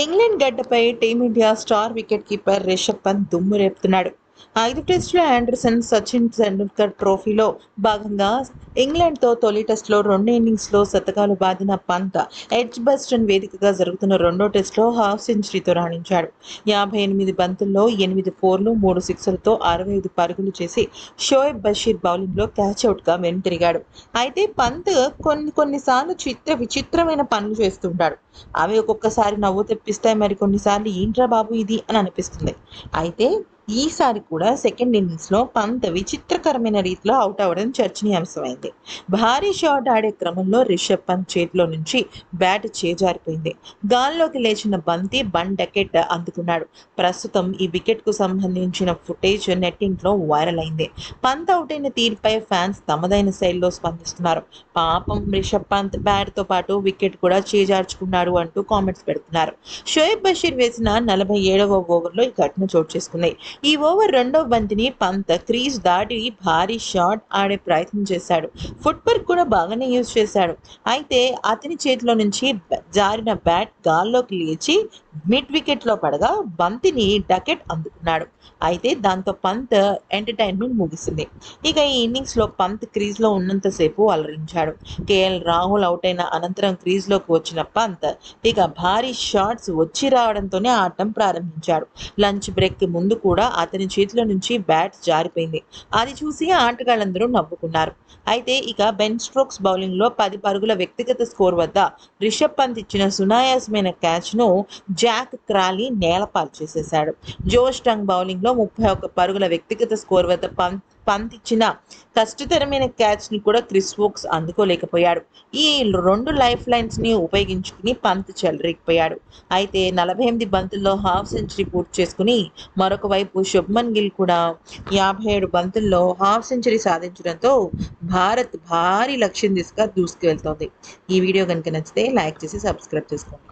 England గడ్డపై team India star wicket keeper Rishabh Pant దుమ్ము రేపుతున్నాడు. ఐదు టెస్టుల ఆండర్సన్ సచిన్ టెండూల్కర్ ట్రోఫీలో భాగంగా ఇంగ్లాండ్తో తొలి టెస్టులో రెండు ఇన్నింగ్స్లో శతకాలు బాదిన పంత్ ఎడ్జ్ బస్టన్ వేదికగా జరుగుతున్న రెండో టెస్టులో హాఫ్ సెంచరీతో రాణించాడు. యాభై ఎనిమిది బంతుల్లో ఎనిమిది ఫోర్లు మూడు సిక్స్లతో అరవై ఐదు పరుగులు చేసి షోయబ్ బషీర్ బౌలింగ్లో క్యాచ్అవుట్గా వెనుతిరిగాడు. అయితే పంత్ కొన్ని కొన్నిసార్లు చిత్ర విచిత్రమైన పనులు చేస్తుంటాడు. అవి ఒక్కొక్కసారి నవ్వు తెప్పిస్తాయి మరి కొన్నిసార్లు ఏంట్రా బాబు ఇది అని అనిపిస్తుంది. అయితే ఈసారి కూడా సెకండ్ ఇన్నింగ్స్లో పంత్ విచిత్రకరమైన రీతిలో అవుట్ అవ్వడం చర్చనీయాంశమైంది. భారీ షాట్ ఆడే క్రమంలో రిషబ్ పంత్ చేతిలో నుంచి బ్యాట్ చేజారిపోయింది. గాల్లోకి లేచిన బంతి బన్ డకెట్ అందుకున్నాడు. ప్రస్తుతం ఈ వికెట్కు సంబంధించిన ఫుటేజ్ నెట్టింట్లో వైరల్ అయింది. పంత్ అవుట్ అయిన తీరుపై ఫ్యాన్స్ తమదైన శైలిలో స్పందిస్తున్నారు. పాపం రిషబ్ పంత్ బ్యాట్తో పాటు వికెట్ కూడా చేజార్చుకున్నాడు అంటూ కామెంట్స్ పెడుతున్నారు. షోయబ్ బషీర్ వేసిన నలభై ఏడవ ఓవర్లో ఈ ఘటన చోటు చేసుకుంది. ఈ ఓవర్ రెండో బంతిని పంత క్రీజ్ దాటి భారీ షాట్ ఆడే ప్రయత్నం చేశాడు. ఫుట్వర్క్ కూడా బాగానే యూజ్ చేశాడు. అయితే అతని చేతిలో నుంచి జారిన బ్యాట్ గాల్లోకి లేచి మిడ్ వికెట్లో పడగా బంతిని డకెట్ అందుకున్నాడు. అయితే దాంతో పంత్ ఎంటర్టైన్మెంట్ ముగిసింది. ఇక ఈ ఇన్నింగ్స్లో పంత్ క్రీజ్లో ఉన్నంతసేపు అలరించాడు. కేఎల్ రాహుల్ అవుట్ అయిన అనంతరం క్రీజ్లోకి వచ్చిన పంత్ ఇక భారీ షాట్స్ వచ్చి రావడంతోనే ఆడటం ప్రారంభించాడు. లంచ్ బ్రేక్కి ముందు కూడా అతని చేతిలో నుంచి బ్యాట్ జారిపోయింది. అది చూసి ఆటగాళ్ళందరూ నవ్వుకున్నారు. అయితే ఇక బెన్ స్ట్రోక్స్ బౌలింగ్లో పది పరుగుల వ్యక్తిగత స్కోర్ వద్ద రిషబ్ పంత్ ఇచ్చిన సునాయాసమైన క్యాచ్ను జాక్ క్రాలీ నేలపాలు చేసేశాడు జో స్టంగ్ బౌలింగ్లో ముప్పై ఒక్క పరుగుల వ్యక్తిగత స్కోర్ వద్ద పంత్ పంత్ ఇచ్చిన కష్టతరమైన క్యాచ్ని కూడా క్రిస్ వోక్స్ అందుకోలేకపోయాడు. ఈ రెండు లైఫ్ లైన్స్ని ఉపయోగించుకుని పంత్ చెలరేగిపోయాడు. అయితే నలభై ఎనిమిది బంతుల్లో హాఫ్ సెంచరీ పూర్తి చేసుకుని మరొక వైపు శుభ్మన్ గిల్ కూడా యాభై ఏడు బంతుల్లో హాఫ్ సెంచరీ సాధించడంతో భారత్ భారీ లక్ష్యం దిశగా దూసుకువెళ్తోంది. ఈ వీడియో కనుక నచ్చితే లైక్ చేసి సబ్స్క్రైబ్ చేసుకోండి.